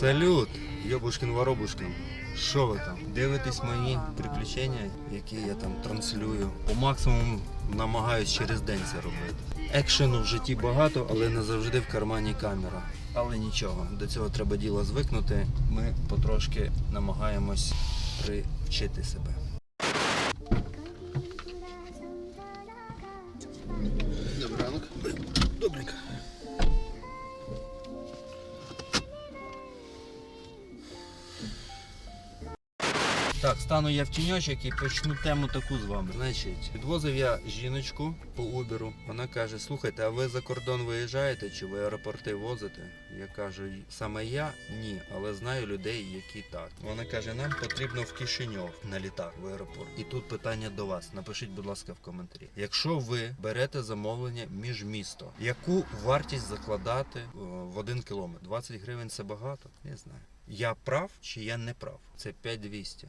Салют, Йобушкин воробушкин Що ви там? Дивитесь мої приключення, які я там транслюю. По максимуму намагаюсь через день це робити. Екшену в житті багато, але не завжди в кармані камера. Але нічого, до цього треба діло звикнути. Ми потрошки намагаємось привчити себе. Так, стану я в тіньочок і почну тему таку з вами. Значить, підвозив я жіночку по Уберу. Вона каже: слухайте, а ви за кордон виїжджаєте чи ви аеропорти возите? Я кажу, саме я ні, але знаю людей, які так. Вона каже, нам потрібно в Кишиньов на літак в аеропорт. І тут питання до вас. Напишіть, будь ласка, в коментарі. Якщо ви берете замовлення між місто, яку вартість закладати в один кілометр? 20 гривень це багато? Не знаю. Я прав чи я не прав? Це 5200.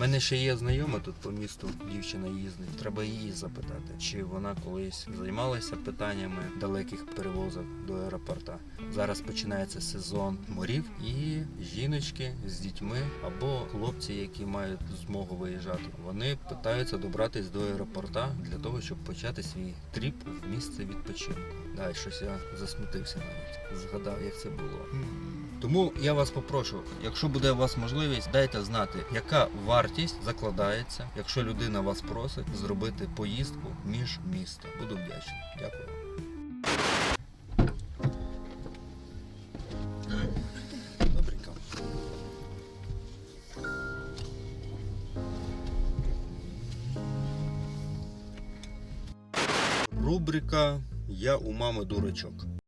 Мене ще є знайома тут по місту, дівчина їздить. Треба її запитати, чи вона колись займалася питаннями далеких перевозок до аеропорта. Зараз починається сезон морів, і жіночки з дітьми або хлопці, які мають змогу виїжджати, вони питаються добратись до аеропорта для того, щоб почати свій тріп в місце відпочинку. Да, щось я засмутився навіть. Згадав, як це було. Тому я вас попрошу, якщо буде у вас можливість, дайте знати, яка вартість закладається, якщо людина вас просить зробити поїздку між місто. Буду вдячний. Дякую. Рубрика Я у мами дурачок.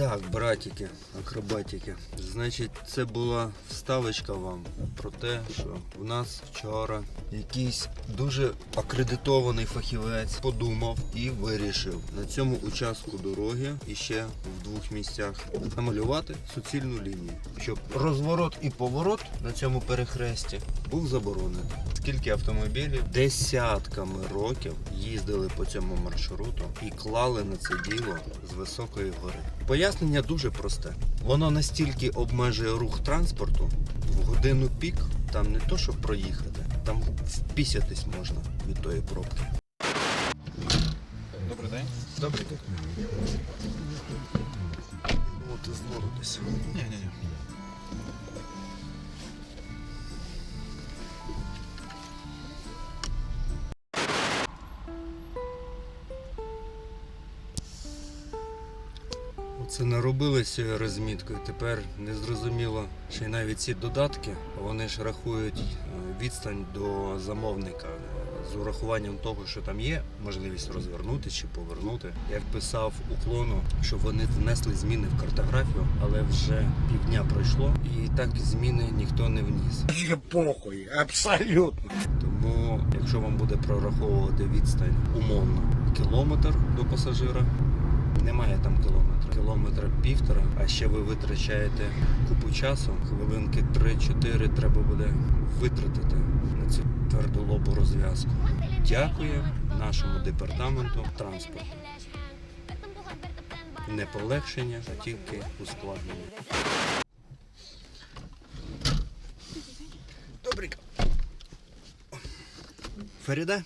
Так, братики, акробатики. Значить, це була вставочка вам про те, що в нас вчора якийсь дуже акредитований фахівець подумав і вирішив на цьому участку дороги і ще в двох місцях намалювати суцільну лінію, щоб розворот і поворот на цьому перехресті був заборонений. Скільки автомобілів десятками років їздили по цьому маршруту і клали на це діло з високої гори. Пояснення дуже просте. Воно настільки обмежує рух транспорту в годину пік, там не то, щоб проїхати, там впісятись можна від тої пробки. Добрий день. Добре. От і знову десь. Ні, ні. Оце наробилися розміткою. Тепер не зрозуміло, чи навіть ці додатки вони ж рахують е, відстань до замовника е, з урахуванням того, що там є можливість розвернути чи повернути. Я вписав уклону, щоб вони внесли зміни в картографію, але вже півдня пройшло, і так зміни ніхто не вніс. Вообще похуй, абсолютно. Тому, якщо вам буде прораховувати відстань умовно кілометр до пасажира, немає там кілометра. Кілометра півтора, а ще ви витрачаєте купу часу, хвилинки 3-4 треба буде витратити на цю твердолобу розв'язку. Дякую нашому департаменту транспорту. Не полегшення, а тільки ускладнення. Добренько. Феріда?